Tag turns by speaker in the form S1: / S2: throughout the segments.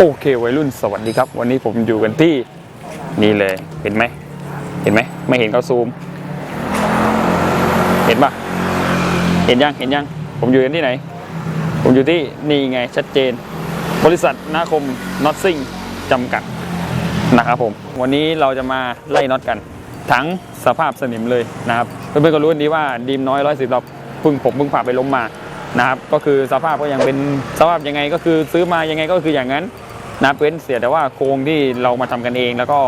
S1: โอเควัยรุ่นสวัสดีครับ วันนี้ผมอยู่กันที่นี่เลยเห็นไหมเห็นไหมไม่เห็นก็ซูม เห็นปะเห็นยังเห็นยัง ผมอยู่กันที่ไหน ผมอยู่ที่นี่ไงชัดเจน บริษัทนาคมน็อตซิ่งจำกัดนะครับผม วันนี้เราจะมาไล่น็อตกันทั้งสภาพสนิมเลยนะครับเพื่อนๆก็รู้กันดีว่าดีมน้อยร้อยสิบเราพิ่งผมพิ่งผ่าไปล้มมานะครับก็คือสภาพก็ยังเป็นสภาพยังไงก็คือซื้อมายังไงก็คืออย่างนั้น นะเว้นเสียแต่ว่าโครงที่เรามาทำกันเอง แล้วก็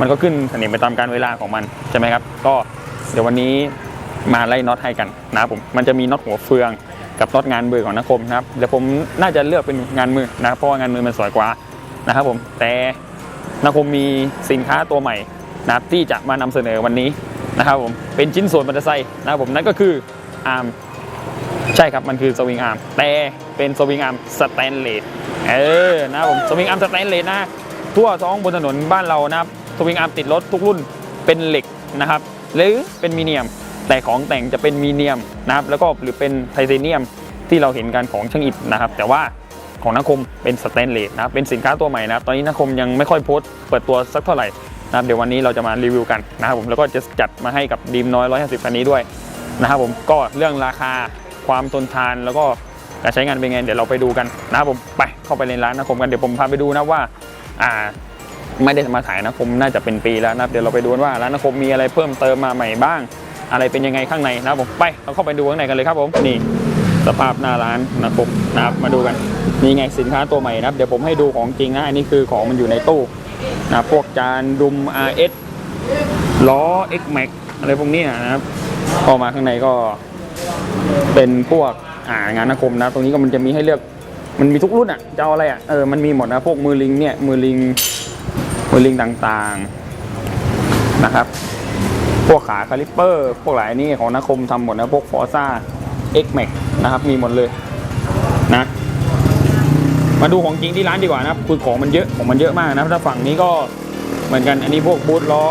S1: มันก็ขึ้นสนิมไปตามการเวลาของมันใช่ไหมครับ ก็เดี๋ยววันนี้มาไล่น็อตให้กันนะครับผมมันจะมีน็อตหัวเฟืองกับน็อตงานมือของนักคมนะครับเดี๋ยวผมน่าจะเลือกเป็นงานมือนะเพราะว่างานมือมันสวยกว่านะครับผมแต่นักคมมีสินค้าตัวใหม่นะที่จะมานำเสนอวันนี้นะครับผมเป็นชิ้นส่วนมอเตอร์ไซค์นะครับผมนั่นก็คืออาร์มใช่ครับมันคือสวิงอาร์มแต่เป็นสวิงอาร์มสแตนเลส เออนะครับผมสวิงอาร์มสแตนเลสนะทั่วท้องบนถนนบ้านเรานะครับสวิงอาร์มติดรถทุกรุ่นเป็นเหล็กนะครับ หรือเป็นมีเนียม แต่ของแต่งจะเป็นมีเนียมนะครับ แล้วก็หรือเป็นไทเทเนียมที่เราเห็นกันของช่างอิฐนะครับ แต่ว่าของนักคมเป็นสแตนเลสนะครับเป็นสินค้าตัวใหม่นะครับ ตอนนี้นักคมยังไม่ค่อยโพสต์เปิดตัวสักเท่าไหร่นะครับเดี๋ยววันนี้เราจะมารีวิวกันนะครับผมแล้วก็จะจัดมาให้กับดีมน้อย150คันนี้ด้วยนะครับผมก็เรื่องราคาความทนทานแล้วก็ การใช้งานเป็นไงเดี๋ยวเราไปดูกันนะครับผมไปเข้าไปในร้านนักคมกันเดี๋ยวผมพาไปดูนะว่าอ่าไม่ได้มาถ่ายนะคมน่าจะเป็นปีแล้วนะเดี๋ยวเราไปดูว่าร้านนะคมมีอะไรเพิ่มเติมมาใหม่บ้าง อะไรเป็นยังไงข้างในนะผมไปเราเข้าไปดูข้างในกันเลยครับผมนี่สภาพหน้าร้านนะครับนะครับมาดูกันนี่ไงสินค้าตัวใหม่นะครับเดี๋ยวผมให้ดูของจริงนะอันนี้คือของมันอยู่ในตู้นะพวกจานดุม RS ล้อ X Max อะไรพวกนี้นะครับพอมาข้างในก็เป็นพวก อ่างานนาคมนะ ตรงนี้ก็มันจะมีให้เลือกมันมีทุกรุ่นอะจะเอาอะไรอะเออมันมีหมดนะพวกมือลิงเนี่ยมือลิงมือลิงต่างๆนะครับ พวกขาคาลิปเปอร์ พวกหลายนี่ของนักคมทำหมดนะพวกฟอร์ซ่า X Max นะครับ มีหมดเลยนะมาดูของจริงที่ร้านดีกว่านะครับคือของมันเยอะของมันเยอะมากนะถ้าฝั่งนี้ก็เหมือนกันอันนี้พวกบูทล้อ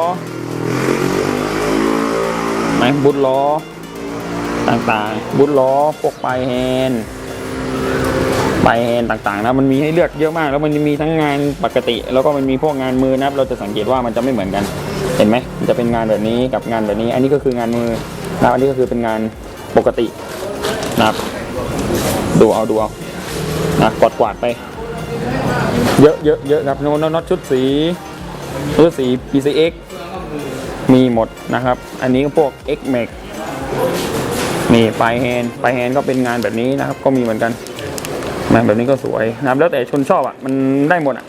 S1: ไหนบูทล้อ ต่างๆบูทล้อพวกปลายแฮนปลายแฮนต่างๆนะมันมีให้เลือกเยอะมาก แล้วมันจะมีทั้งงานปกติ แล้วก็มันมีพวกงานมือนะครับ เราจะสังเกตว่ามันจะไม่เหมือนกัน เห็นไหมมันจะเป็นงานแบบนี้กับงานแบบนี้ อันนี้ก็คืองานมือนะอันนี้ก็คือเป็นงานปกตินะครับดูเอาดูเอานะกวาดกวาดๆไป เยอะเยอะเยอะครับโน้ตน็อตชุดสีชุดสี PCX มีหมดนะครับ อันนี้ก็พวก X Max นี่ปลายแฮนปลายแฮนก็เป็นงานแบบนี้นะครับ ก็มีเหมือนกันงานแบบนี้ก็สวยนะครับแล้วแต่คนชอบอะมันได้หมดอะ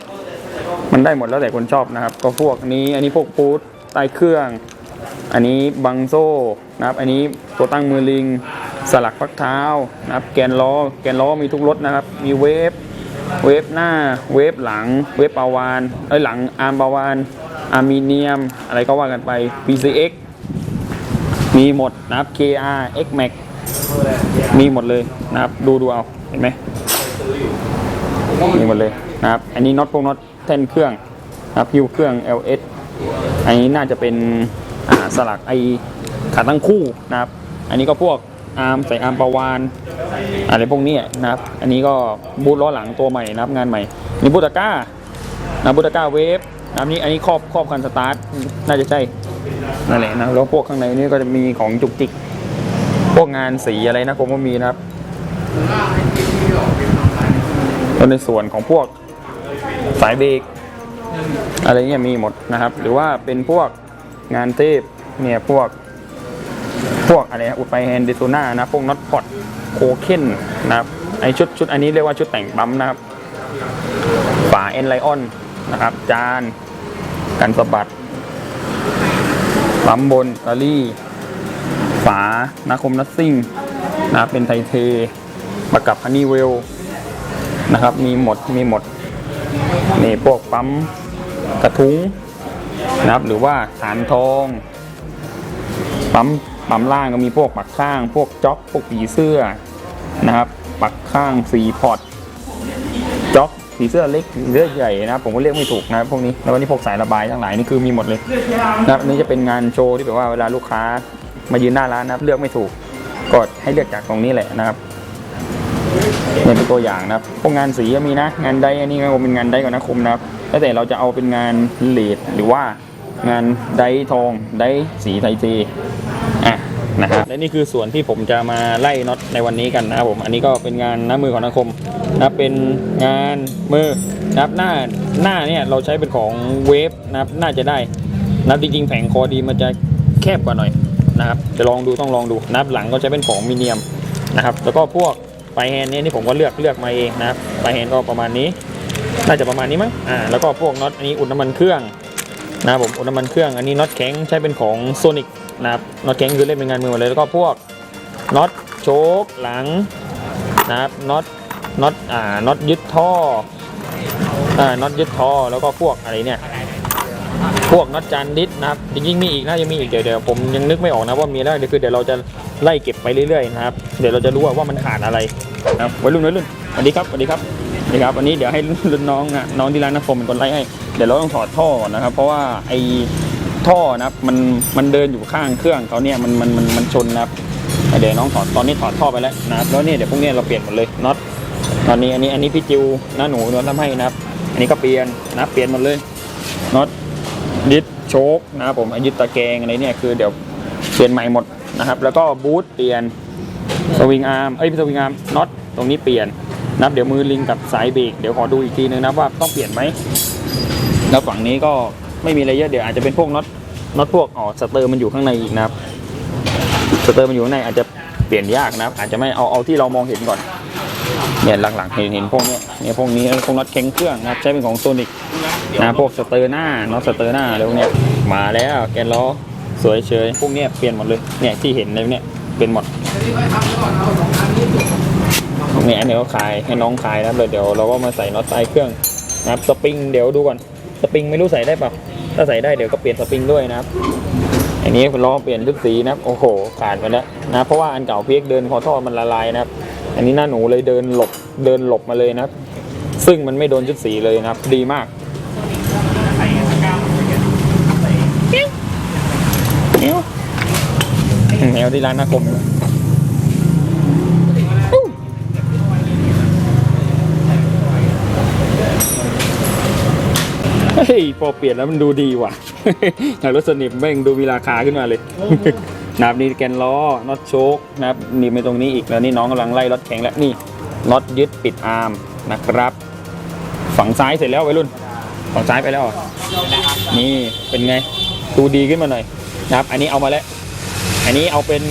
S1: มันได้หมดแล้วแต่คนชอบนะครับ ก็พวกนี้อันนี้พวกปูทใต้เครื่อง อันนี้บังโซ่นะครับ อันนี้ตัวตั้งมือลิง สลักพักเท้านะครับ แกนล้อ แกนล้อมีทุกรถนะครับ มีเวฟเวฟหน้า เวฟหลัง เวฟปาวานเอ้ยหลังอาร์มปาวานอาร์มิเนียม อะไรก็ว่ากันไป PCX มีหมดนะครับ KR X Max มีหมดเลยนะครับ ดูดูเอาเห็นไหมมีหมดเลยนะครับ อันนี้น็อตพวกน็อตแท่นเครื่องนะครับพิวเครื่อง LS อันนี้น่าจะเป็นสลักไอขาตั้งคู่นะครับ อันนี้ก็พวกอาร์มใส่อาร์มประวานอะไรพวกนี้นะครับ อันนี้ก็บูทล้อหลังตัวใหม่นะครับงานใหม่นี่บูตาก้านะบูตาก้าเวฟนะครับนี่อันนี้ครอบครอบคันสตาร์ทน่าจะใช่ นั่นแหละนะแล้วพวกข้างในนี่ก็จะมีของจุกจิก พวกงานสีอะไรนะผมก็มีนะครับแล้วในส่วนของพวกสายเบรกอะไรเงี้ยมีหมดนะครับ หรือว่าเป็นพวกงานเทพเนี่ยพวกพวกอะไรอุดไปแฮนด์เดโซน่านะพวกน็อตพอตโคเคนนะครับไอชุดชุดอันนี้เรียกว่าชุดแต่งปั๊มนะครับ ฝาเอ็นไลออนนะครับ จานกันสะบัด ปั๊มบนตาลี่ฝานาคมนัตซิ่งนะเป็นไทเทประกับฮันนี่เวลนะครับ มีหมดมีหมดนี่พวกปั๊มกระทุ้งนะครับ หรือว่าฐานทอง ปั๊มปั๊มล่างก็มีพวกปักข้าง พวกจ็อกพวกผีเสื้อนะครับ ปักข้างสีพอร์ตจ็อก ผีเสื้อเล็กผีเสื้อใหญ่นะครับผมก็เรียกไม่ถูกนะพวกนี้แล้วก็นี่พวกสายระบายทั้งหลายนี่คือมีหมดเลยนะครับนี่จะเป็นงานโชว์ที่แบบว่าเวลาลูกค้ามายืนหน้าร้านนะครับเลือกไม่ถูกก็ให้เลือกจากตรงนี้แหละนะครับเนี่ยเป็นตัวอย่างนะครับ พวกงานสีก็มีนะ งานไดอันนี้ก็เป็นงานไดก่อนนะคมนะครับ แล้วแต่เราจะเอาเป็นงานเลดหรือว่างานไดทองไดสีไทเจ อะนะครับและนี่คือส่วนที่ผมจะมาไล่น็อตในวันนี้กันนะครับผมอันนี้ก็เป็นงานน้ามือของนักคมนะเป็นงานมือนะครับหน้าหน้าเนี่ยเราใช้เป็นของเวฟนะครับน่าจะได้นะครับจริงๆแผงคอดีมันจะแคบกว่าหน่อยนะครับจะลองดูต้องลองดูนะครับหลังก็ใช้เป็นของมีเนียมนะครับแล้วก็พวกปลายแฮนด์เนี่ยนี่ผมก็เลือกเลือกมาเองนะครับปลายแฮนด์ก็ประมาณนี้น่าจะประมาณนี้มั้งอ่าแล้วก็พวกน็อตอันนี้อุ่นน้ำมันเครื่องนะครับผมอุ่นน้ำมันเครื่องอันนี้น็อตแข็งใช้เป็นของโซนิก นะครับน็อตแข็งคือเล่นเป็นงานมือหมดเลยแล้วก็พวกน็อตโชคหลังนะครับน็อตน็อตอ่าน็อตยึดท่ออ่าน็อตยึดท่อแล้วก็พวกอะไรเนี่ยพวกน็อตจานดิสนะครับจริงๆมีอีกน่าจะมีอีกเดี๋ยวเดี๋ยวผมยังนึกไม่ออกนะว่ามีอะไรเดี๋ยวคือเดี๋ยวเราจะไล่เก็บไปเรื่อยๆนะครับเดี๋ยวเราจะรู้ว่ามันขาดอะไรนะครับวัยรุ่นวัยรุ่นสวัสดีครับสวัสดีครับสวัสดีครับวันนี้เดี๋ยวให้รุ่นน้องนะน้องที่ร้านนักฟมเป็นคนไล่ให้เดี๋ยวเราต้องถอดท่อก่อนนะครับเพราะว่าไอ ท่อนะครับมันมันเดินอยู่ข้างเครื่องเขาเนี่ยมันมันมันมันชนนะครับเดี๋ยวน้องถอดตอนนี้ถอดท่อไปแล้วนะครับแล้วเนี่ยเดี๋ยวพวกเนี้ยเราเปลี่ยนหมดเลยน็อตตอนนี้อันนี้อันนี้พี่จิวน้าหนูน้องทำให้นะครับ อันนี้ก็เปลี่ยนนะเปลี่ยนหมดเลยน็อตยึดโชคนะครับผมยึดตะแกรงอะไรเนี่ยคือเดี๋ยวเปลี่ยนใหม่หมดนะครับ แล้วก็บูทเปลี่ยนสวิงอาร์มเอ้ยสวิงอาร์มน็อตตรงนี้เปลี่ยนนะครับเดี๋ยวมือลิงกับสายเบรกเดี๋ยวขอดูอีกทีนึงนะว่าต้องเปลี่ยนไหมแล้วฝั่งนี้ก็ไม่มีอะไรเยอะเดี๋ยวอาจจะเป็นพวกน็อต น็อตพวกอ๋อสเตอร์มันอยู่ข้างในอีกนะครับสเตอร์มันอยู่ข้างในอาจจะเปลี่ยนยากนะครับ อาจจะไม่เอาเอาที่เรามองเห็นก่อนเนี่ยหลังๆเห็นเห็นพวกเนี้ยเนี่ยพวกนี้พวกน็อตเค้งเครื่องนะครับใช้เป็นของโซนิกนะพวกสเตอร์หน้าน็อตสเตอร์หน้าอะไรพวเนี้ยมาแล้วแกนล้อสวยเฉยพวกเนี้ยเปลี่ยนหมดเลยเนี่ยที่เห็นในเนี่ยเป็นหมดเนี่ยอันนี้ก็ขายให้น้องขายนะเลยเดี๋ยวเราก็มาใส่น็อตใต้เครื่องนะครับสปริงเดี๋ยวดูก่อนสปริงไม่รู้ใส่ได้เปล่า ถ้าใส่ได้เดี๋ยวก็เปลี่ยนสปริงด้วยนะครับ อันนี้ล้อเปลี่ยนชุดสีนะครับโอ้โหขาดไปแล้วนะเพราะว่าอันเก่าเพียกเดินคอท่อมันละลายนะครับ อันนี้หน้าหนูเลยเดินหลบเดินหลบมาเลยนะครับ ซึ่งมันไม่โดนชุดสีเลยนะครับ ดีมากแมวแมวที่ร้านนาคม ฮ้ยพอเปลี่ยนแล้วมันดูดีว่ะอย่างรถสนิมแม่งดูมีราคาขึ้นมาเลยนะครับนี่แกนล้อน็อตโชคนะครับนี่ไปตรงนี้อีกแล้วนี่น้องกำลังไล่รถแข็งแล้วนี่น็อตยึดปิดอาร์มนะครับ ฝั่งซ้ายเสร็จแล้ววัยรุ่น ฝั่งซ้ายไปแล้วเหรอนี่เป็นไงดูดีขึ้นมาหน่อยนะครับ อันนี้เอามาแล้ว อันนี้เอาเป็น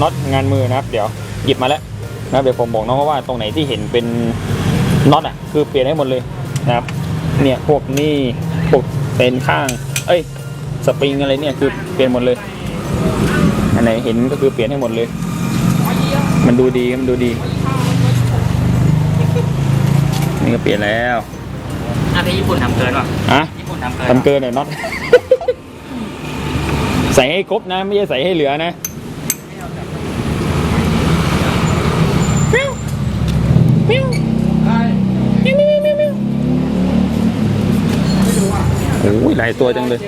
S1: น็อตงานมือนะครับ เดี๋ยวหยิบมาแล้วนะครับเดี๋ยวผมบอกน้องว่าตรงไหนที่เห็นเป็นน็อตอะคือเปลี่ยนให้หมดเลยนะครับ เนี่ยพวกนี่พวกเป็นข้าง เอ้ยสปริงอะไรเนี่ยคือเปลี่ยนหมดเลย อันไหนเห็นก็คือเปลี่ยนให้หมดเลย มันดูดีมันดูดี นี่ก็เปลี่ยนแล้ว
S2: อะที่ญี่ปุ่นทำเกินป่ะ
S1: อะ
S2: ญี่ปุ่นทำเกิน
S1: ทำเกินหน่อยน็อต ใส่ให้ครบนะ ไม่ใช่ใส่ให้เหลือนะ หลายตัวจังเลย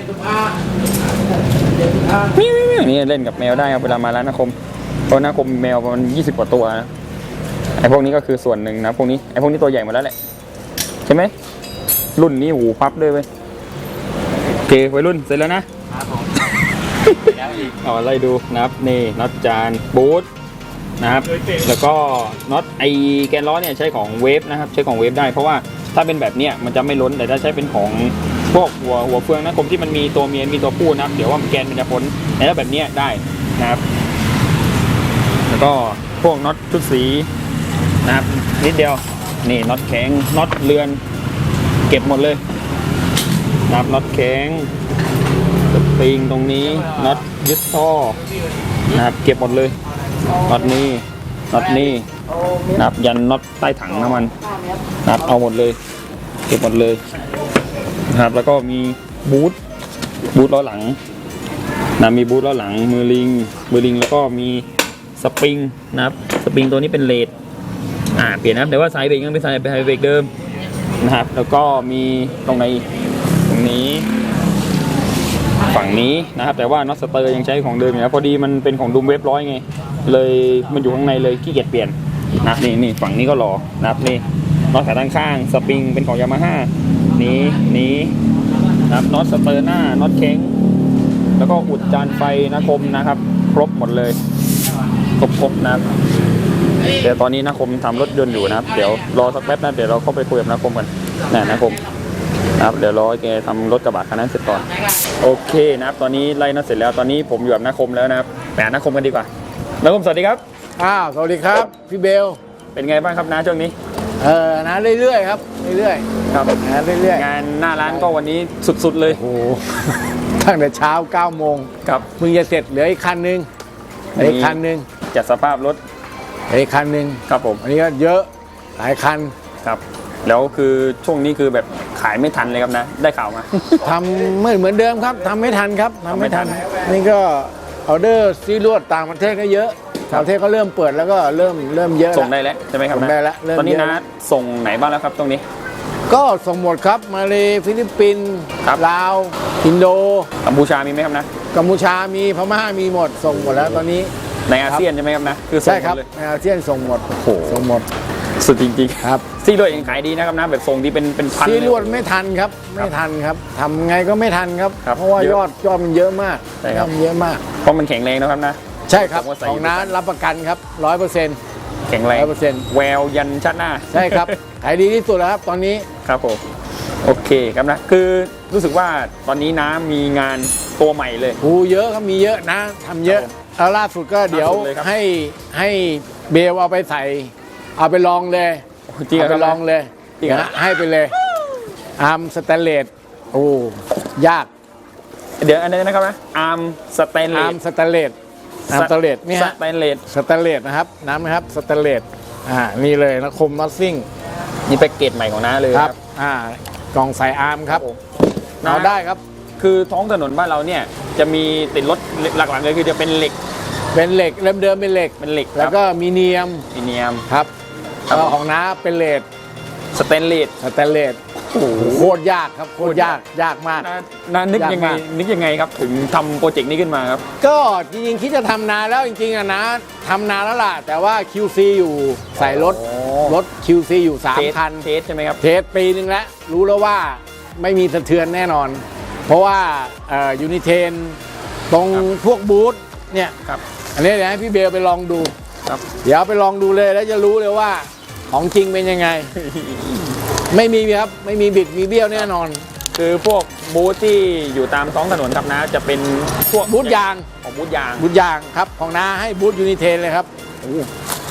S1: มิวมิวมิวนี่เล่นกับแมวได้ครับเวลามาร้านนาคมเพราะนาคมมีแมวประมาณยี่สิบกว่าตัวนะไอพวกนี้ก็คือส่วนหนึ่งนะพวกนี้ไอพวกนี้ตัวใหญ่หมดแล้วแหละใช่ไหมรุ่นนี้หูพับเลยเว้ยโอเควัยรุ่นเสร็จแล้วนะ
S2: ครับผมแล้วอีก
S1: เอาไล่ดูนะครับนี่น็อตจานบูทนะครับแล้วก็น็อตไอแกนล้อเนี่ยใช้ของเวฟนะครับ ใช้ของเวฟได้เพราะว่าถ้าเป็นแบบเนี้ยมันจะไม่ล้นแต่ถ้าใช้เป็นของ พวกหัวหัวเฟืองนะคมที่มันมีตัวเมียมีตัวผู้นะครับ เดี๋ยวว่าแกนมันจะพ้นแต่ถ้าแบบนี้ได้นะครับ แล้วก็พวกน็อตชุดสีนะครับนิดเดียวนี่น็อตแข็งน็อตเรือน เก็บหมดเลยนะครับน็อตแข็งสปริงตรงนี้น็อตยึดท่อนะครับเก็บหมดเลยน็อตนี้น็อตนี้นะครับยันน็อตใต้ถังน้ำมันนะครับเอาหมดเลย เก็บหมดเลย นะครับ แล้วก็มีบูทบูทล้อหลังนะมีบูทล้อหลังมือลิงมือลิงแล้วก็มีสปริงนะครับสปริงตัวนี้เป็นเลดอ่าเปลี่ยนนะแต่ว่าสายเบรกยังเป็นสายเบรกเดิมนะครับ แล้วก็มีตรงไหนตรงนี้ ฝั่งนี้นะครับ แต่ว่าน็อตสเตอร์ยังใช้ของเดิมอยู่นะพอดีมันเป็นของดูมเว็บร้อยไง เลยมันอยู่ข้างในเลยขี้เกียจเปลี่ยนนะนี่นี่ฝั่งนี้ก็รอนะครับนี่ น็อตขาด้านข้างสปริงเป็นของยามาฮ่านี้นี้นะครับน็อตสเตอร์หน้าน็อตเค้งแล้วก็อุดจานไฟนะคมนะครับ ครบหมดเลยครบครบนะครับเดี๋ยวตอนนี้นะคมทำรถยนต์อยู่นะครับ เดี๋ยวรอสักแป๊บนะเดี๋ยวเราเข้าไปคุยกับนะคมกันนะนะคมนะครับเดี๋ยวรอให้แกทำรถกระบะคันนั้นเสร็จก่อนโอเคนะครับ ตอนนี้ไล่นัดเสร็จแล้วตอนนี้ผมอยู่กับนาคมแล้วนะครับแหมนาคมกันดีกว่านาคมสวัสดีครับ
S3: อ้าวสวัสดีครับพี่เบล
S1: เป็นไงบ้างครับนาช่วงนี้
S3: เออนะเรื่อยๆครับเรื่อย
S1: ครับ
S3: ๆนะเรื่อย
S1: งานหน้าร้านก็วันนี้สุดๆเลย
S3: ๆโอ้โหตั้งแต่เช้า9โมง
S1: ครับ
S3: มึงจะเสร็จเหลืออีกคันหนึงเหลืออีกคันหนึง
S1: จัดสภาพรถ
S3: เหลืออีกคันหนึง
S1: ครับผม
S3: อันนี้ก็เยอะหลายคัน
S1: ครับแล้วคือช่วงนี้คือแบบขายไม่ทันเลยครับนะ ได้ข่าวมา
S3: ทำเหมือนเหมือนเดิมครับทำไม่ทันครับทำไม่ทัน
S1: ทำไม่ทัน
S3: นี่ก็ออเดอร์ซีรวดต่างประเทศก็เยอะ
S1: ครับ
S3: ต่างประเทศก็เริ่มเปิดแล้วก็เริ่มเริ่มเยอะ
S1: ส่ง
S3: แล้ว
S1: ได้แล้วใช่ไหมครับ
S3: ส่ง
S1: นะ
S3: ได้แล้วเริ่ม
S1: ตอนนี้
S3: เยอะ
S1: นะส่งไหนบ้างแล้วครับตรงนี้
S3: ก็ส่งหมดครับมาเลยฟิลิปปินส์
S1: ครับ
S3: ลาวอินโด
S1: กัมพูชามีไหมครับนะ
S3: กัมพูชามีพม่ามีหมดส่งหมดแล้วตอนนี้
S1: ในอาเซียนใช่ไหมครับนะคือส่ง
S3: ใช่
S1: หม
S3: ครับ
S1: ดเลย
S3: ในอาเซียนส่งหมด
S1: โอ้โห
S3: ส่งหมด
S1: สุดจริง
S3: ครับ
S1: ๆซี่รวดเองขายดีนะครับนะแบบส่งที่เป็นเป็นพัน
S3: ซี
S1: เลย
S3: รวดไม่ทันครับไม่ทันครับทำไงก็ไม่ทันครับ
S1: ครับ
S3: เพราะว่า
S1: เยอะ
S3: ยอดยอดมันเยอะมาก
S1: ใช่ครับ
S3: ยอดมันเยอะมาก
S1: เพราะมันแข็งแรงนะครับนะ
S3: ใช่ครับ
S1: ผมว่าใส่
S3: ของน้ารับประกันครับร้อยเปอร์เซ็นต์
S1: แข็งแรง
S3: 100%
S1: แววยันชาติหน้า
S3: ใช่ครับ ขายดีที่สุดแล้วครับตอนนี้
S1: ครับผม โอเคครับนะ คือรู้สึกว่าตอนนี้น้ามีงานตัวใหม่เลย
S3: หูเยอะครับมีเยอะนะทำเยอะ
S1: ครับผม
S3: แล้วล่าสุดก็เดี๋ยว
S1: ล่าสุดเลยครับ
S3: ให้ให้เบลเอาไปใส่ เอาไปลองเลย
S1: จริงเหรอ
S3: เอา
S1: ค
S3: ไป
S1: รับ
S3: ลองเลย
S1: จริงเหรอ
S3: นะให้ไปเลยอาร์มสแตนเลสโอ้ยาก
S1: เดี๋ยวอันนี้นะครับนะอาร์มสแตนเล
S3: อาร์
S1: ส
S3: มสแตนเลส อาร์มสแตนเลสนี่
S1: ส
S3: ฮะ
S1: แตนเลส
S3: สแตนเลสนะครับน้ำนะครับสแตนเลสอ่านี่เลยนะคมน็อตซิ่ง
S1: นี่แพ็กเกจใหม่ของน้าเลย
S3: ครับอ่ากล่องใส่อาร์มครับ
S1: ผม
S3: เอาได้ครับ
S1: คือท้องถนนบ้านเราเนี่ยจะมีติดรถหลักๆเลยคือจะเป็นเหล็ก
S3: เป็นเหล็กเริ่มเดิมเป็นเหล็ก
S1: เป็นเหล็ก
S3: แล้วก็มีเนียม
S1: มีเนียม
S3: ครับ
S1: ครับ
S3: แล้วของน้าเป็นเลด
S1: สแตนเลส
S3: สแตนเลส
S1: โอ้โห
S3: โคตรยากครับโคตรยากยากมาก
S1: น้าน้านึก
S3: ยาก
S1: ยังไง
S3: มาก
S1: นึกยังไงครับ ถึงทำโปรเจกต์นี้ขึ้นมาครับ
S3: ก็จริงๆคิดจะทำนานแล้วจริงๆอะนะทำนานแล้วล่ะ แต่ว่า QC อยู่ใส่รถ
S1: โอ้
S3: รถ QC อยู่
S1: เทส
S3: 3คัน
S1: เทสใช่ไหมครับ
S3: เทสปีนึงแล้ว รู้แล้วว่าไม่มีสะเทือนแน่นอน เพราะว่ายูนิเทนตรง
S1: ครับ
S3: พวกบูธเนี่ย
S1: ครับ
S3: อันนี้เดี๋ยวให้พี่เบลไปลองดู
S1: ครับ
S3: เดี๋ยวไปลองดูเลยแล้วจะรู้เลยว่าของจริงเป็นยังไง ไม่มีครับไม่มีบิดมีเบี้ยวแน่นอน
S1: คือพวกบูธที่อยู่ตามท้องถนนครับนะจะเป็นพวก
S3: บูธยาง
S1: ของบูธยาง
S3: บูธยางครับของน้าให้บูธยูนิเทนเลยครับ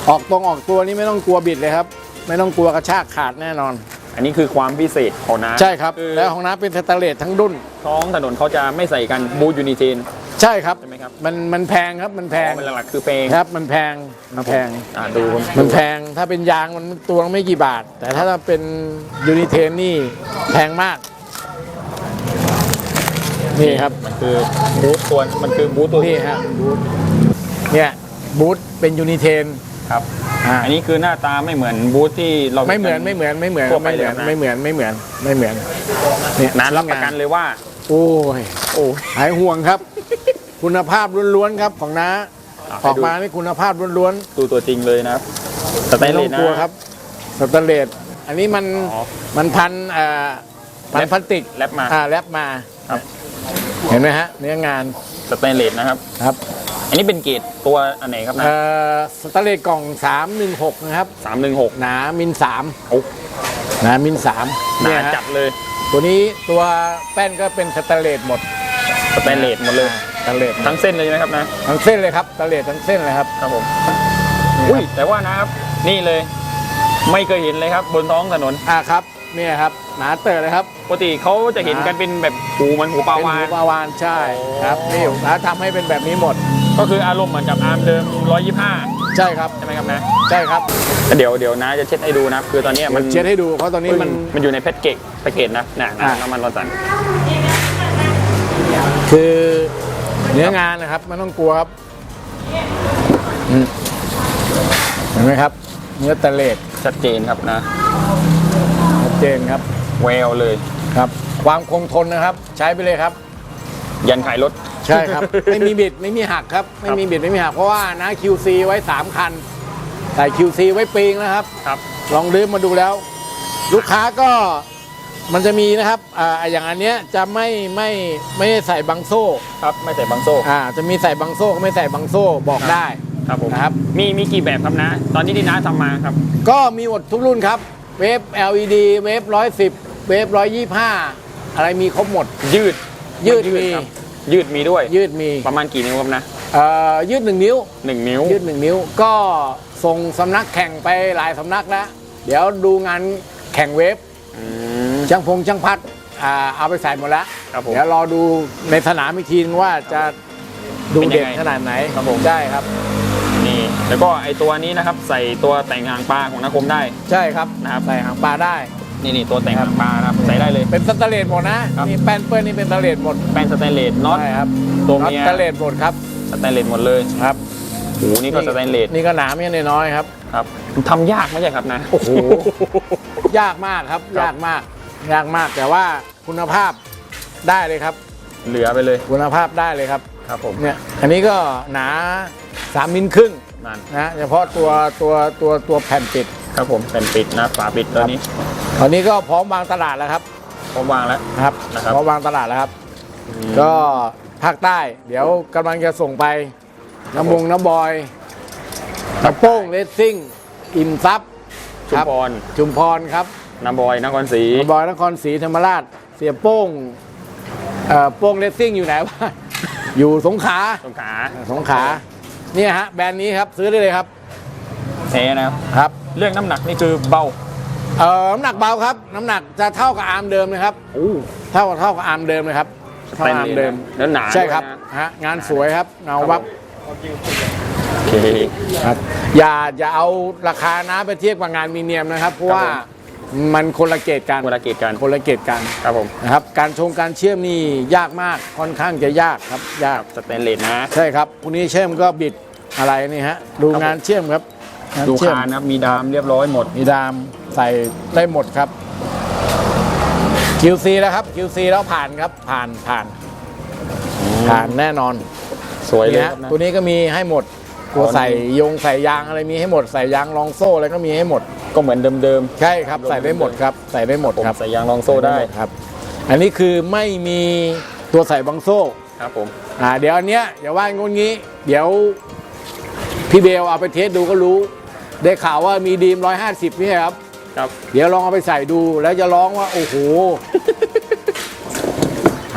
S3: ออกตรงออกตัวนี่ไม่ต้องกลัวบิดเลยครับ ไม่ต้องกลัวกระชากขาดแน่นอน
S1: อันนี้คือความพิเศษของน้า
S3: ใช่ครับ
S1: คือ
S3: แล้วของน้าเป็นสแตนเลสทั้งดุน
S1: ท้องถนนเขาจะไม่ใส่กันบูธยูนิเทน
S3: ใช่ครับ
S1: ใช่ไหมครับ
S3: มันมันแพงครับมันแพง
S1: อ๋อหลักๆคือเพลง
S3: ครับ มันแพงมันแพง
S1: อ่าดู
S3: มันแพงถ้าเป็นยางมันตัวละไม่กี่บาท แต่ถ้าเป็นยูนิเทนนี่แพงมาก นี่ครับ
S1: มันคือบูธตัวมันคือบูธตัว
S3: นี่ฮะบูธเนี่ยบูธเป็นยูนิเทน
S1: ครับ
S3: อ่า
S1: อันนี้คือหน้าตาไม่เหมือนบูธที่เรา
S3: ไม่เหมือนไม่เหมือนไม่เหมือน
S1: ทั่วไป
S3: ไม่เหมือน
S1: เลยนะ
S3: ไม่เหมือนไม่เหมือนไม่เหมือนเนี่ย
S1: น้ารับประกันเลยว่า
S3: โอ้ย
S1: โอ้
S3: หายห่วงครับ คุณภาพล้วนๆครับของน้า
S1: อะ
S3: ออกมานี่คุณภาพล้วน
S1: ดูตัวจริงเลยนะครับส
S3: ๆ
S1: แต
S3: ไม่
S1: นเล
S3: ต้อง
S1: สนะ
S3: กลัวครับสแตนเลสอันนี้มัน
S1: อ๋อ
S3: มันพันเอ่อพัน
S1: แรป
S3: พลาสติก
S1: แรปมา
S3: อ่าแรปมา
S1: ครับ
S3: เห็นไหมฮะเนื้องาน
S1: สแตนเลสนะครับ
S3: ครับ
S1: อันนี้เป็นเกรดตัวอันไหนครับนะ
S3: เอ่อสแตนเลสกล่อง 316 นะครับ
S1: สามหนึ่งหก
S3: หนามิลสาม
S1: โอ้
S3: หนามิลสาม
S1: หนา
S3: เนี่ยฮะ
S1: จัดเลย
S3: ตัวนี้ตัวแป้นก็เป็นสแตนเลสหมด
S1: สแตนเลสหมดเลย
S3: สแตนเลส
S1: ทั้งเส้นเลยใช่ไหมครับนะ
S3: ทั้งเส้นเลยครับสแตนเลสทั้งเส้นเลยครับ
S1: ครับผมอุ้ยแต่ว่านะครับ นี่เลย ไม่เคยเห็นเลยครับ บนท้องถนน
S3: อ่าครับ เนี่ยครับหนาเตอร์เลยครับ
S1: ปกติเขาจะเห็นกันเป็นแบบหูมันหูปลา
S3: เป็น
S1: วา
S3: หู
S1: น
S3: ปลาวานใช่ครับ
S1: โอ้
S3: นี่แล้วทำให้เป็นแบบนี้หมด
S1: ก็คืออารมณ์เหมือนกับอาร์มเดิม 125
S3: ใช่ครับ
S1: ใช่ไหมครับนะ
S3: ใช่ครับ
S1: เดี๋ยวเดี๋ยวนะจะเช็ดให้ดูนะครับคือตอนเนี้ย
S3: มั
S1: มันน
S3: เช็ดให้ดูเพราะตอนนี้มัน
S1: มันอยู่ในแพ็กเกจแพ็กเกจนะน่ะนะ
S3: อะ
S1: น้ำมันร้อนสัน
S3: คือเนื้องานนะครับไม่ต้องกลัวครับอืมเห็นไหมครับ เนื้อตะเลด
S1: ชัดเจนครับนะ
S3: ชัด เจนครับ
S1: แววเลย
S3: ครับ ความคงทนนะครับ ใช้ไปเลยครับ
S1: ยันขายรถ
S3: ใช่ครับ ไม่มีบิดไม่มีหักครับ ไม่มีบิดไม่มีหักเพราะว่านะ QC ไว้ 3 คันใส่ QC ไว้ปีงนะครับ
S1: ครับ
S3: ลองดื่มมาดูแล้ว ลูกค้าก็มันจะมีนะครับอ่าอย่างอันเนี้ยจะไม่ไม่ไม่ได้ใส่บังโซ่
S1: ครับไม่ใส่บังโซ่
S3: อ่าจะมีใส่บังโซ่ก็ไม่ใส่บังโซ่บอกได้
S1: ครับผม
S3: นะครับ
S1: มีมีกี่แบบครับนะ ตอนนี้ที่น้าทำมาครับ
S3: ก็มีหมดทุกรุ่นครับ เวฟ LED เวฟร้อยสิบเวฟร้อยยี่ห้าอะไรมีครบหมด
S1: ยืด
S3: ยืด
S1: น
S3: มี
S1: ครับยืดมีด้วย
S3: ยืดมี
S1: ประมาณกี่นิ้วครับนะ
S3: เอ่อยืดหนึ่งนิ้ว
S1: หนึ่งนิ้ว
S3: ยืดหนึ่งนิ้วก็ส่งสำนักแข่งไปหลายสำนักแล้วเดี๋ยวดูงานแข่งเวฟ
S1: อืม
S3: ช่างพงช่างพัดอ่าเอาไปใส่หมดแล้ว
S1: ครับผม
S3: เดี๋ยวรอดูในสนามอีกทีนึงว่าจะดู
S1: เป็นยั
S3: เด่
S1: ง
S3: น
S1: ไง
S3: ขนาดไหน
S1: ครับผม
S3: ใช่ครับ
S1: นี่ แล้วก็ไอตัวนี้นะครับใส่ตัวแต่งหางปลาของนาคมได้
S3: ใช่ครับ
S1: นะครับ
S3: ใส่หางปลาได้
S1: นี่นี่ตัวแต่งหางปลานะครับใส่ได้เลย
S3: เป็นสแตนเลสหมดนะครับ นี่แป้นเปื้อนนี่เป็นสแตนเลสหมด
S1: แป้งสแตนเลสน็อต
S3: ใช่ครับ
S1: ตัว
S3: น็อต
S1: เมีย
S3: สแตนเลสหมดครับ
S1: สแตนเลสหมดเลย
S3: ครับ
S1: โอ้โหนี่ก็สแตนเลส
S3: นี่ก็หนาไม่ใช่น้อยๆครับ
S1: ครับทำยากไม่ใช่ครับนะ
S3: โอ้โห ยากมากครับ
S1: ครับ
S3: ยากมาก ยากมากแต่ว่าคุณภาพได้เลยครับ
S1: เหลือไปเลย
S3: คุณภาพได้เลยครับ
S1: ครับผม
S3: เนี่ย อันนี้ก็หนา3มิลครึ่ง
S1: นั่น
S3: นะเฉพาะตัวตัวตัวตัวแผ่นปิด
S1: ครับผมเป็นปิดนะฝาปิดตัวนี้
S3: ตอนนี้ก็พร้อมวางตลาดแล้วครับ
S1: พร้อมวางแล้ว
S3: นะครับ
S1: นะครับ
S3: พร้อมวางตลาดแล้วครับ
S1: อืม
S3: ก็ภาคใต้ เดี๋ยวกำลังจะส่งไปน้ำมงน้ำบอยน้ำโป้งเลสซิ่งอิ่มซับ
S1: ชุมพร
S3: จุมพรครับ
S1: น้ำบอยนครศรี
S3: น้ำบอยนครศรีธรรมราช เสียโป้งเอ่อโป้งเลสซิ่งอยู่ไหนวะอยู่สงขลา
S1: สงขลา
S3: สงขลา เนี่ยฮะแบรนด์นี้ครับซื้อได้เลยครับ
S1: แท้นะครับ
S3: ครับ
S1: เรื่องน้ำหนักนี่คือเบา
S3: เอ่อน้ำหนักเบาครับ น้ำหนักจะเท่ากับอาร์มเดิมเลยครับ
S1: โอ้
S3: เท่ากับเท่ากับอาร์มเดิมเลยครับเท่ากับอาร์มเดิม
S1: แล้วหนา
S3: ใช่ครับ
S1: ด้วยนะ
S3: ฮะงานสวยครับเงาวับ
S1: โอเค
S3: ครับอย่าอย่าเอาราคานะไปเทียบกับงานมีเนียมนะครับเพราะว่า มันคนละเกตกัน
S1: เวลาเกตกัน
S3: คนละเกตกัน
S1: ครับผม
S3: นะครับการชงการเชื่อมนี่ยากมากค่อนข้างจะยากครับยาก
S1: สแตนเลสนะ
S3: ใช่ครับพวกนี้เชื่อมก็บิดอะไรนี่ฮะดูงานเชื่อมครับงาน
S1: ดู
S3: เชื่อม
S1: คานนะครับมีดามเรียบร้อยหมด
S3: มีดามใส่ได้หมดครับ QC แล้วครับ QC แล้วผ่านครับผ่านผ่านผ่านแน่นอน
S1: สวยเลย
S3: นี่
S1: ค
S3: ฮะ
S1: รับนะ
S3: ตัวนี้ก็มีให้หมด ตัว
S1: อ๋อ
S3: ใส่ยงใส่ยางอะไรมีให้หมดใส่ยางรองโซ่อะไรก็มีให้หมด
S1: ก็เหมือนเดิม
S3: ใช่ครับ ใส่ได้หมดครับ ใส่ได้หมด
S1: ๆผม
S3: ครับ
S1: ใส่ยางรองโซ่ได้
S3: ครับ อันนี้คือไม่มีตัวใส่บังโซ่
S1: ครับผม
S3: อ่า เดี๋ยวอันเนี้ยอย่าว่างนงี้ เดี๋ยวพี่เบลเอาไปเทสดูก็รู้ ได้ข่าวว่ามีดีม150นี่ครับ
S1: ครับ
S3: เดี๋ยวลองเอาไปใส่ดูแล้วจะร้องว่า โอ้โห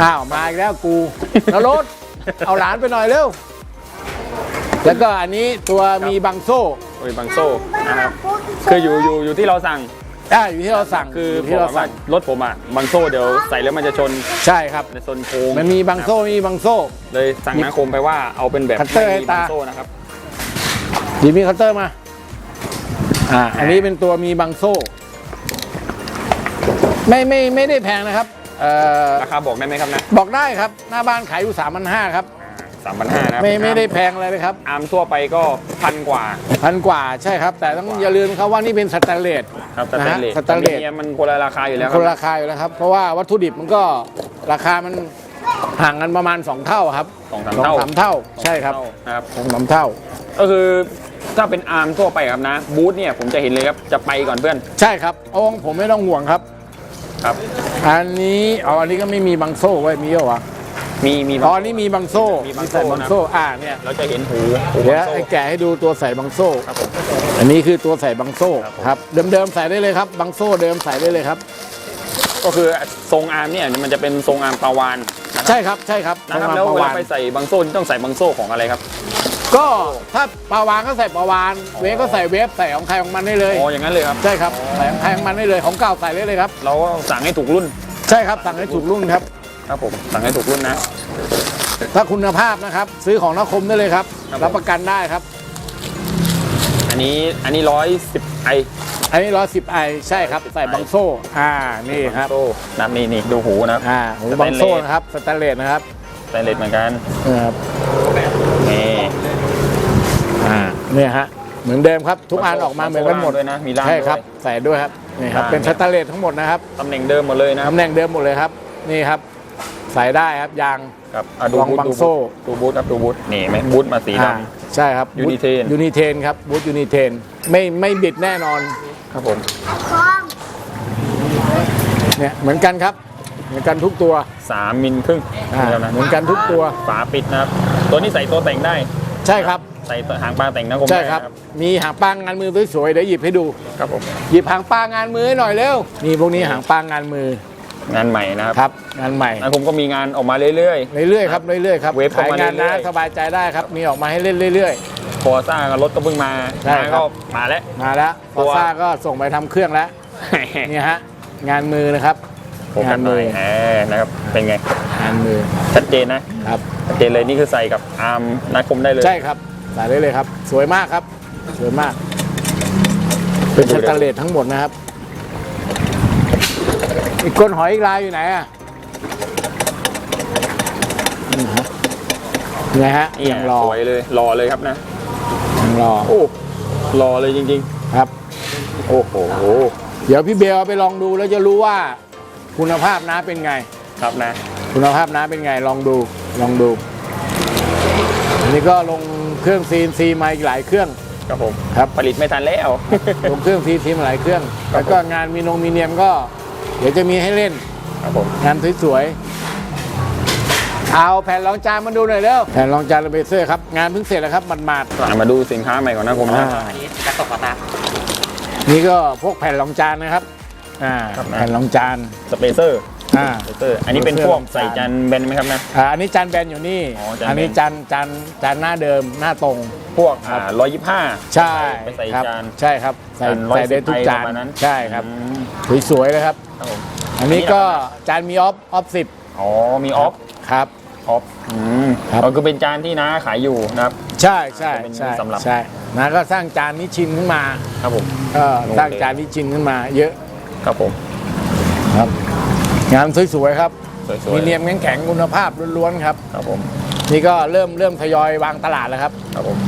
S3: อ้าว มาอีกแล้วกูนรถเอาหลานไปหน่อยเร็ว แล้วก็อันนี้ตัวมีบังโซ่
S1: โอ้ยบางโซ่นะครับคืออยู่อยู่อยู่ที่เราสั่ง
S3: อ่าอยู่ที่เราสั่ง
S1: คือยู่
S3: ที่
S1: บ
S3: เรา
S1: อกว่า
S3: สั่ง
S1: รถผมอะบางโซ่เดี๋ยวใส่แล้วมันจะชน
S3: ใช่ครับ
S1: ในโซนโค้ง
S3: มันมีบังโซ่มีบังโซ่
S1: เลยสั่งนาคมไปว่าเอาเป็นแบบ
S3: คัตเตอร์
S1: ไม่มี
S3: ให้ตา
S1: บางโซ่นะครับ
S3: ดีมีคัตเตอร์มาอ่าอันนี้เป็นตัวมีบังโซ่ ไม่ไม่ไม่ได้แพงนะครับเอ่อ
S1: ราคาบอกได้ไหมครับนะ
S3: บอกได้ครับ หน้าบ้านขายอยู่3 5 0 0ครับ
S1: สามพันห้านะครับ
S3: ไม่ไม่ได้แพงอะไรเลยครับ
S1: อาร์มทั่วไปก็พันกว่า
S3: พันกว่าใช่ครับ แต่ต้องอย่าลืมครับว่านี่เป็นสแตนเลส
S1: ครับส
S3: นะ
S1: แต
S3: ฮะ
S1: นเลส
S3: สแตนเลส
S1: แต่มันคนละราคาอยู่แล้ว
S3: คน
S1: รับ
S3: ราคาอยู่แล้วครับ เพราะว่าวัตถุดิบมันก็ราคามันห่างกันประมาณ 2 เท่าครับ
S1: สองสาม
S3: สอง
S1: เท่า
S3: สามเท่าใช่ครับ
S1: สองสามเท่านะครับ
S3: สองสามเท่า
S1: ก็คือถ้าเป็นอาร์มทั่วไปครับนะ บูธเนี่ยผมจะเห็นเลยครับจะไปก่อนเพื่อน
S3: ใช่ครับเอาของผมไม่ต้องห่วงครับ
S1: ครับ
S3: อันนี้เอาอันนี้ก็ไม่มีบังโซ่ไว้ยมีเหรอวะ
S1: มีมี
S3: อ๋ออันนี้มีบังโซ่
S1: มีบังโซ่
S3: ใส่บังโซ่อ่าเนี่ย
S1: เราจะเห็นหูหู
S3: เดี๋ยว
S1: บางโซ่
S3: ไอ้แกะให้ดูตัวใส่บังโซ่
S1: ครับผม
S3: อันนี้คือตัวใส่บังโซ่
S1: ครับผม
S3: ครับ เดิมๆใส่ได้เลยครับ บังโซ่เดิมใส่ได้เลยครับ
S1: ก็คือทรงอาร์มเนี่ยมันจะเป็นทรงอาร์มปลาวานนะครับ
S3: ใช่ครับใช่ครับ
S1: นะครับ
S3: ทรง
S1: แล้ว
S3: ป
S1: เว
S3: ระ
S1: ลา
S3: วัน
S1: ไปใส่บางโซ่ต้องใส่บางโซ่ของอะไรครับ
S3: ก็ถ้าปลาวานก็ใส่ปลาวาน เวฟก็ใส่เวฟใส่ของใครของมันได้เลย
S1: อ๋ออย่างนั้นเลยครับ
S3: ใช่ครับใส่ของใครของมันได้เลยของเก่าใส่ได้เลยครับ
S1: เราก็สั่งให้ถูกรุ่น
S3: ใช่ครับสั่งให้ถูกรุ่นครับ
S1: ครับผมสั่งให้ถูกรุ่นนะ
S3: ถ้าคุณภาพนะครับ ซื้อของนคมได้เลยครับ
S1: ครับผม
S3: รับประกันได้ครับ
S1: อันนี้อันนี้ร้อยสิบไอ
S3: อันนี้ร้อยสิบไอใช่ครับ ใส่บังโซ่อ่านี่ครับ
S1: โซ่นะนี่นี่ดูหูนะครับ
S3: อ่าหู
S1: สแตนเลส
S3: บังโซ่นะครับสแตนเลสนะครับ
S1: สแตนเลสเหมือนกัน
S3: นะครับ
S1: นี่
S3: อ่าเนี่ยฮะเหมือนเดิมครับ ทุกอันออกมาเหมือนกันหมด
S1: ด้วยนะมีล่าง
S3: ใช่ครับ
S1: ด้วย
S3: ใส่ด้วยครับนี่ครับ
S1: ล่าง
S3: เป็นสแตนเลสทั้งหมดนะครับ
S1: ตำแหน่งเดิมหมดเลยนะ
S3: ตำแหน่งเดิมหมดเลยครับ นี่ครับ ใส่ได้ครับยาง
S1: ครับอะดู
S3: ลอง
S1: บูธ
S3: บัง
S1: ดู
S3: โซ่
S1: บูธดูบูธครับดูบูธนี่ไหมบูธมาสีด
S3: อ่าใช่ครับ
S1: ยูนิเทน
S3: ยูนิเทนครับบูทยูนิเทนไม่ไม่บิดแน่นอนำ
S1: ครับผม
S3: เนี่ยเหมือนกันครับ เหมือนกันทุกตัว
S1: สามมิลครึ่ง
S3: อ่า
S1: เดียวนะ
S3: เหมือนกันทุกตัว
S1: ฝาปิดนะครับ ตัวนี้ใส่ตัวแต่งได้
S3: ใช่ครับ
S1: ใส่หางปลาแต่งนะผม
S3: ใช่ครับ มีหางปลางงานมือสวยๆเดี๋ยวหยิบให้ดู
S1: ครับผม
S3: หยิบหางปลางานมือให้หน่อยเร็วนี่พวกนี้หางปลางานมือ งา
S1: นใหม่นะครับ
S3: ครับงานใหม่
S1: นะผมก็มีงานออกมาเรื่อย
S3: เรื่อยๆครับเรื่อยๆครับ
S1: เวฟเข้า
S3: ขาย
S1: มางา
S3: น
S1: เรื่
S3: นะ
S1: อยๆ
S3: สบายใจได้ครับ มีออกมาให้เล่นเรื่อย
S1: ๆพอซ่ากับรถก็เพิ่งมา
S3: ใช่
S1: นะครับก็มาแล้ว
S3: ๆ มาแล้วฟ
S1: ตั
S3: อ
S1: ว
S3: ซ่าก็ส่งไปทำเครื่องแล้วเนี่ยฮะงานมือนะครับ
S1: ผมกันหน่อยแหมนะครับเป็นไง
S3: งานมือ
S1: ชัดเจนนะ
S3: ครับ
S1: ชัดเจนเลยนี่คือใส่กับอาร์มนาคมได้เลย
S3: ใช่ครับใส่ได้เลยครับ สวยมากครับ สวยมาก เป็น
S1: ดู
S3: ส
S1: เดี๋ยว
S3: แตนเลสทั้งหมดนะครับ อีกก้นหอยอีกลายอยู่ไหนอะนี่ฮะไงฮะ
S1: นี่
S3: ยังรอ
S1: สวยเลยรอเลยครับนะ
S3: ยังรอ
S1: โอ้รอเลยจริง
S3: ครับ
S1: ๆโอ้โห
S3: เดี๋ยวพี่เบลเอาไปลองดูแล้วจะรู้ว่าคุณภาพน้ำเป็นไง
S1: ครับนะ
S3: คุณภาพน้ำเป็นไงลองดูลองดูอันนี้ก็ลงเครื่อง CNC มาอีกหลายเครื่องครับผม
S1: ครับผลิตไม่ทันแล้ว
S3: ลงเครื่อง CNC มาหลายเครื่อง
S1: ครับ
S3: แล้วก็งานมีนงมีเนียมก็ เดี๋ยวจะมีให้เล่น
S1: ครับผม
S3: งานสวยๆเอาแผ่นรองจานมาดูหน่อยเร็วแผ่นรองจานเบเซอร์ครับงานเพิ่งเสร็จแล้วครับมันมาด
S1: อะมาดูสินค้าใหม่ก่อนนะผมนะ
S3: อ่า
S2: อันนี้กระตกกระตา
S3: ๆนี่ก็พวกแผ่นรองจานนะครับอ่า
S1: ครับนะ
S3: แผ่นรองจาน
S1: สเปเซอร์
S3: อ่า
S1: สเปเซอร์ อันนี้เป็นพวกใส่จานแบนไหมครับนะ
S3: อ่าอันนี้จานแบนอยู่นี่
S1: อ๋อจานแบน
S3: อันนี้จานจานจานหน้าเดิมหน้าตรง
S1: พวกอ่าร้อยยี่ห้า
S3: ใช่
S1: ไปใส่
S3: ครับ
S1: จาน
S3: ใช่ครับใส่
S1: จาน110
S3: ใส่ได้ทุกจาน
S1: ประมาณนั้น
S3: ใช่ครับสวยๆเลยครับ
S1: ครับผม
S3: อันนี้ก็จานมีออฟออฟสิบ
S1: อ๋อมีออฟ
S3: ครับ
S1: ออฟอืม
S3: ครับ
S1: ก็คือเป็นจานที่น้าขายอยู่นะครับ
S3: ใช่ใช่
S1: เป็น
S3: ใช่
S1: สำหรับ
S3: ใช่นะก็สร้างจานนิชินขึ้นมา
S1: ครับผม
S3: ก็สร้าง
S1: โอเค
S3: จานนิชินขึ้นมา เยอะ
S1: ครับผม
S3: ครับ งานสวยๆครับ
S1: สวยๆ
S3: มีเนียมแข็งๆคุณภาพล้วนๆครับ
S1: ครับผม
S3: นี่ก็เริ่มเริ่มทยอยวางตลาดแล้วครับ
S1: ครับผม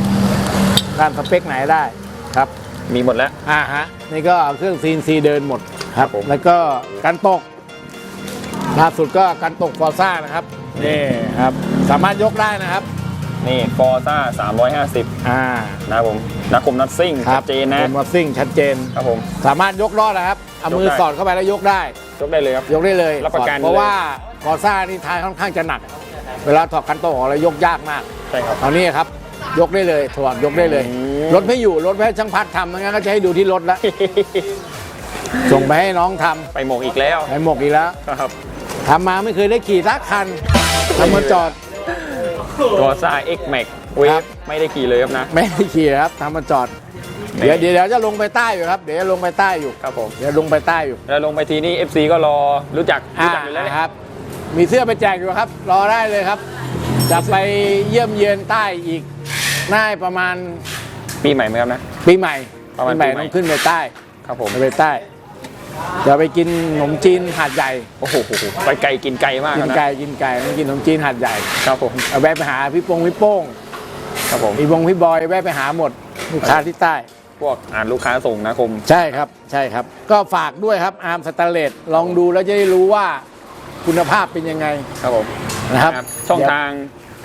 S3: ด้านสเปคไหนได้ครับ
S1: มีหมดแล้ว
S3: อ่าฮะนี่ก็เครื่อง CNC เดินหมดค
S1: ครั
S3: รับบ
S1: ผม
S3: แล้วก็การตกล่าสุดก็การตกฟอร์ซ่านะครับนี่ครับสามารถยกได้นะครับ
S1: นี่ฟอร์ซ่า350
S3: อ่า
S1: นะครับผมนักคมนัดซิ่ง
S3: ครั
S1: ชัดเจนนะ
S3: เป็นมอสซิ่งชัดเจน
S1: ครับผม
S3: สามารถยกรอดนะครับ เอามือย
S1: กได้
S3: สอดเข้าไปแล้วยกได้
S1: ยกได้เลยครับ
S3: ยกได้เลย
S1: รับประกัน
S3: สอดเพราะ
S1: เลย
S3: ว่าฟอร์ซ่านี่ท้ายค่อนข้างจะหนัก เวลาถอดกันโตออกแล้วยกยากมาก
S1: ใช่ครับ
S3: เอานี่ครับ ยกได้เลยถอดยกได้เลย
S1: อืม
S3: รถไม่อยู่ รถไม่ให้ช่างพัดทำงั้นก็จะให้ดูที่รถแล้ว ส่งไปให้น้องทำ
S1: ไปหมกอีกแล้ว
S3: ไปหมกอีกแล้ว
S1: ครับ
S3: ทำมาไม่เคยได้ขี่สักคันทำมาจอด
S1: ฟอร์ซ่า X Max เว
S3: ครั
S1: ฟ
S3: บ
S1: ไม่ได้ขี่เลยครับนะ
S3: ไม่ได้ขี่ครับทำมาจอด
S1: ไม่
S3: เดี๋ยวเดี๋ยวเดี๋ยวจะลงไปใต้อยู่ครับ เดี๋ยวจะลงไปใต้อยู่
S1: ครับผม
S3: เดี๋ยวลงไปใต้อยู่
S1: แล้วลงไปทีนี้ FC ก็รอรู้จักรู้จักอยู่แล้ว
S3: อ่า
S1: เนี่ย
S3: ครับ มีเสื้อไปแจกอยู่ครับ รอได้เลยครับ จะไปเยี่ยมเยือนใต้อีกน่าประมาณ
S1: ปีใหม่ไหมครับนะ
S3: ปีใหม่
S1: ประมาณ
S3: ปีใหม่
S1: ปีใหม่
S3: ต้องขึ้นไปใต้
S1: ครับผม
S3: ไปใต้ จะไปกินขนมจีนหาดใหญ่
S1: โอ้โหไปไกลกินไกลมาก
S3: กิน
S1: นะ
S3: ไก่กินไก่ต้องกินขนมจีนหาดใหญ่
S1: ครับผม
S3: เอาแวะไปหาพี่ปงพี่โป้ง
S1: ครับผม
S3: พี่บงพี่บอยแวะไปหาหมดลูกค้าที่ใต้
S1: พวกอ่านลูกค้าส่งนะคม
S3: ใช่ครับใช่ครับ ก็ฝากด้วยครับอาร์มสแตนเลสลองดูแล้วจะได้รู้ว่าคุณภาพเป็นยังไง
S1: ครับผม
S3: นะครับ
S1: ครับช่อง
S3: เดี๋ยว
S1: ทาง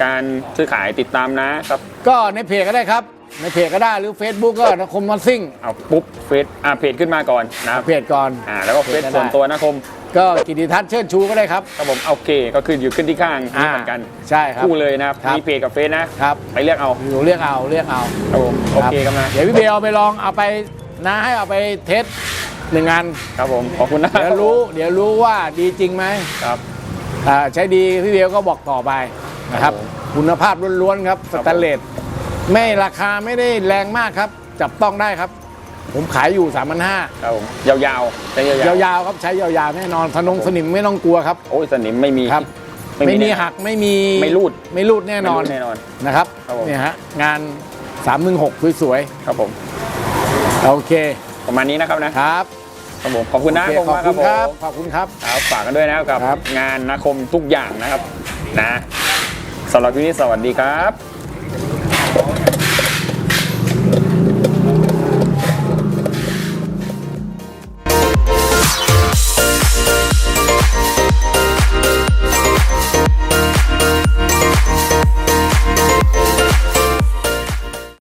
S1: การซื้อขายติดตามนะครับ
S3: ก็ในเพจก็ได้ครับ ในเพจก็ได้หรือ Facebook ก็นคมนอตซิ่ง
S1: เอาปุ๊บเฟซอ่าเพจขึ้นมาก่อนนะครับ
S3: เพจก่อน
S1: อ่าแล้วก็เฟซ
S3: เพจก็ได้
S1: ส่วนตัวนะคม
S3: ก็กิติทัศน์เชิดชูก็ได้ครับ
S1: ครับผมโอเคก็คืออยู่ขึ้นที่ข้างนี่เหมือนกัน
S3: ใช่ครับ
S1: คู่เลยนะครับ
S3: ครับ
S1: มีเพจกับเฟซนะครับไปเลือกเอา
S3: อยู่เรียกเอาเรียกเอา
S1: ครับผมโอเคครับนะ
S3: เดี๋ยวพี่เบลเอาไปลองเอาไปนะให้เอาไปเทสหนึ่งอัน
S1: ครับผมขอบคุณนะ
S3: เดี๋ยวรู้เดี๋ยวรู้ว่าดีจริงไหม
S1: ครับ
S3: อ่าใช้ดีพี่เบลก็บอกต่อไปนะครับ
S1: ครับผม
S3: คุณภาพล้วนๆครับส
S1: ครับผม
S3: แตนเลส ไม่ราคาไม่ได้แรงมากครับ จับต้องได้ครับ ผมขายอยู่3 5 0 0
S1: ครับผมยาวๆใช้ยาวๆ
S3: ยาวๆครับใช้ยาวๆแน่นอนทนงสนิมไม่ต้องกลัวครับ
S1: โอ้ยสนิมไม่มี
S3: ครับ ไม่มี
S1: แน่
S3: หักไม่มี
S1: ไม่รูด
S3: ไม่รูดแน่นอน
S1: ไม่รู้แน่นอน
S3: นะครับ
S1: ครับผม
S3: เนี่ยฮะงาน3 1 6สวย
S1: ครับผม
S3: ๆโอเค
S1: ประมาณนี้นะครับนะครับครับผมขอบคุณนะ
S3: โอเค
S1: ผม
S3: ขอบ
S1: มาก
S3: คุณ
S1: ค
S3: ค
S1: รั
S3: รั
S1: บบผม
S3: ขอบคุณครับ
S1: ครับฝากกันด้วยนะครับกับ
S3: ครับ
S1: งานนาคมทุกอย่างนะครับนะสำหรับวันนี้สวัสดีครับ